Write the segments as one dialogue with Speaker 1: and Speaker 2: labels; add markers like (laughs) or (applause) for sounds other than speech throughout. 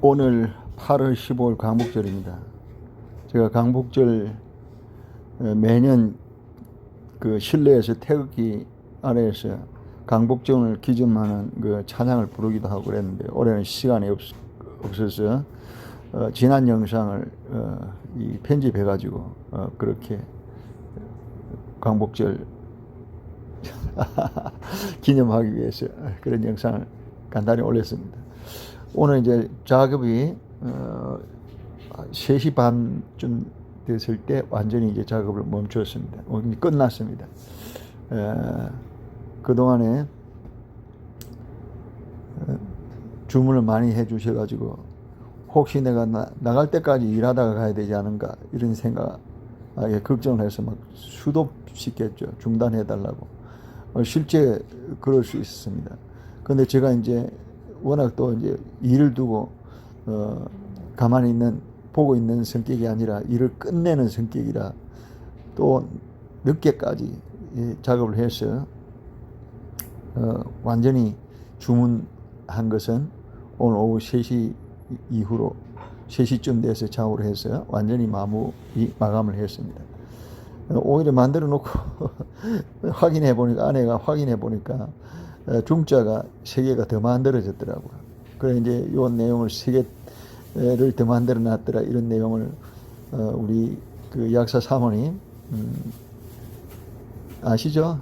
Speaker 1: 오늘 8월 15일 강복절입니다. 제가 강복절 어, 매년 그 실내에서 태극기 아래에서 강복절을 기점하는 그 찬양을 부르기도 하고 그랬는데 올해는 시간이 없, 없어서 어, 지난 영상을 어, 이 편집해 가지고 어, 그렇게 강복절 (laughs) 기념하기 위해서 그런 영상을 간단히 올렸습니다. 오늘 이제 작업이 어, 3시 반쯤 됐을 때 완전히 이제 작업을 멈췄습니다. 어, 끝났습니다. 에, 그동안에 어, 주문을 많이 해 주셔가지고 혹시 내가 나, 나갈 때까지 일하다가 가야 되지 않은가 이런 생각, 아, 예, 걱정을 해서 막 수도 시켰죠. 중단해 달라고. 어, 실제 그럴 수 있습니다. 근데 제가 이제 워낙 또 이제 일을 두고 어 가만히 있는 보고 있는 성격이 아니라 일을 끝내는 성격이라 또 늦게까지 이 작업을 해서 어 완전히 주문한 것은 오늘 오후 3시 이후로 3시쯤 돼서 작업을 해서 완전히 마무 마감을 했습니다. 어, 오히려 만들어 놓고 (laughs) 확인해 보니까 아내가 확인해 보니까 어, 중자가 세 개가 더 만들어졌더라고요. 그래 이제 요 내용을 세 개를 더 만들어 놨더라 이런 내용을 어, 우리 그 약사 사모님 음, 아시죠?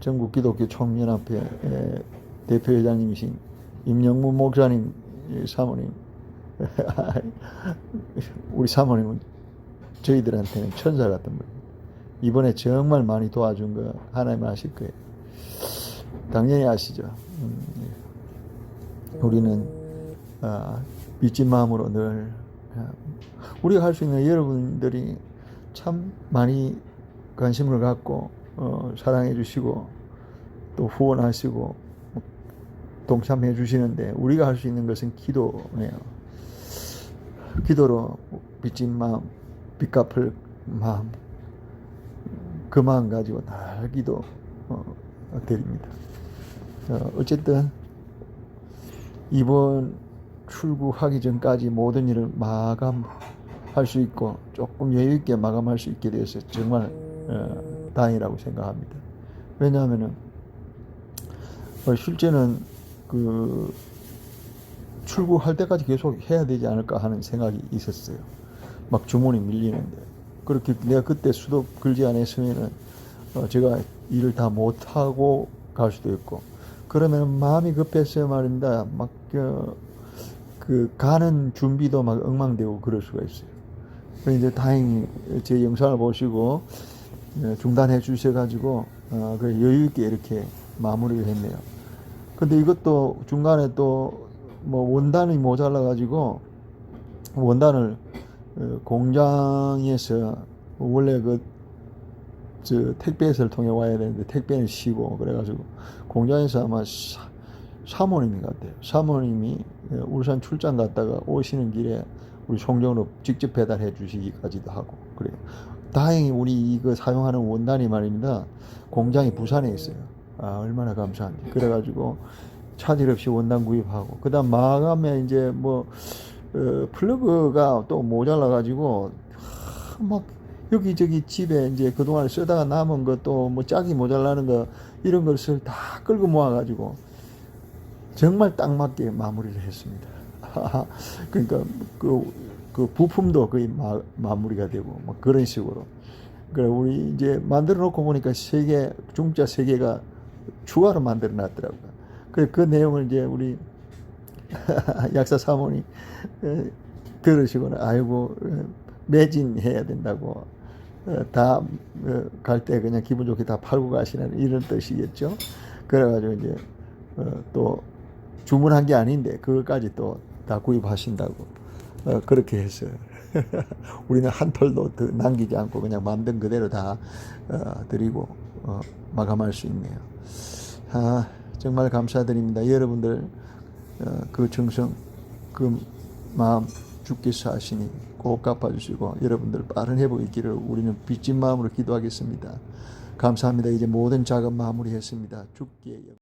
Speaker 1: 전국 기독교 총연합회 에, 대표회장님이신 임영문 목사님 예, 사모님 (laughs) 우리 사모님은 저희들한테는 천사 같은 분. 이번에 정말 많이 도와준 거 하나님 아실 거예요. 당연히 아시죠. 음, 예. 우리는 아, 믿진 마음으로 늘 아, 우리가 할 수 있는 여러분들이 참 많이 관심을 갖고 어, 사랑해 주시고 또 후원하시고 동참해 주시는데 우리가 할 수 있는 것은 기도네요. 기도로 빚진 마음, 빚 갚을 마음, 그 마음 가지고 날 기도 어, 드립니다. 어, 어쨌든 이번 출국하기 전까지 모든 일을 마감할 수 있고 조금 여유 있게 마감할 수 있게 돼서 정말 어, 다행이라고 생각합니다. 왜냐하면은 어, 실제는 그 출국할 때까지 계속 해야 되지 않을까 하는 생각이 있었어요. 막 주문이 밀리는데 그렇게 내가 그때 수도 걸지 않았으면은 어, 제가 일을 다 못하고 갈 수도 있고 그러면 마음이 급해서 말입니다. 막, 그, 그, 가는 준비도 막 엉망되고 그럴 수가 있어요. 그래서 이제 다행히 제 영상을 보시고 네, 중단해 주셔가지고, 어, 그 여유 있게 이렇게 마무리를 했네요. 근데 이것도 중간에 또 뭐 원단이 모자라 가지고 원단을 어, 공장에서 원래 그 저 택배에서를 통해 와야 되는데 택배는 쉬고 그래가지고 공장에서 아마 사, 사모님 같아요. 사모님이 예, 울산 출장 갔다가 오시는 길에 우리 송정으로 직접 배달해 주시기까지도 하고 그래요. 다행히 우리 이거 사용하는 원단이 말입니다. 공장이 부산에 있어요. 아 얼마나 감사한지. 그래가지고 차질 없이 원단 구입하고 그다음 마감에 이제 뭐 어, 플러그가 또 모자라 가지고 막 여기저기 집에 이제 그동안 쓰다가 남은 것도 뭐 짝이 모자라는 거 이런 것을 다 끌고 모아가지고 정말 딱 맞게 마무리를 했습니다. (laughs) 그러니까 그, 그 부품도 거의 마, 마무리가 되고 막 그런 식으로. 그래 우리 이제 만들어 놓고 보니까 세 개, 중자 세 개가 추가로 만들어 놨더라고요. 그래 그 내용을 이제 우리 (laughs) 약사 사모님 들으시고는 아이고 매진해야 된다고 어, 다갈 때 그냥 기분 좋게 다 팔고 가시는 이런 뜻이겠죠. 그래가지고 이제 어, 또 주문한 게 아닌데 그것까지 또 다 구입하신다고 어, 그렇게 했어요. (laughs) 우리는 한 털도 더 남기지 않고 그냥 만든 그대로 다 드리고 마감할 수 있네요. 아, 정말 감사드립니다. 여러분들 그 정성, 그 마음 주께서 하시니 꼭 갚아주시고 여러분들 빠른 회복이 있기를 우리는 빚진 마음으로 기도하겠습니다. 감사합니다. 이제 모든 작업 마무리했습니다. 주께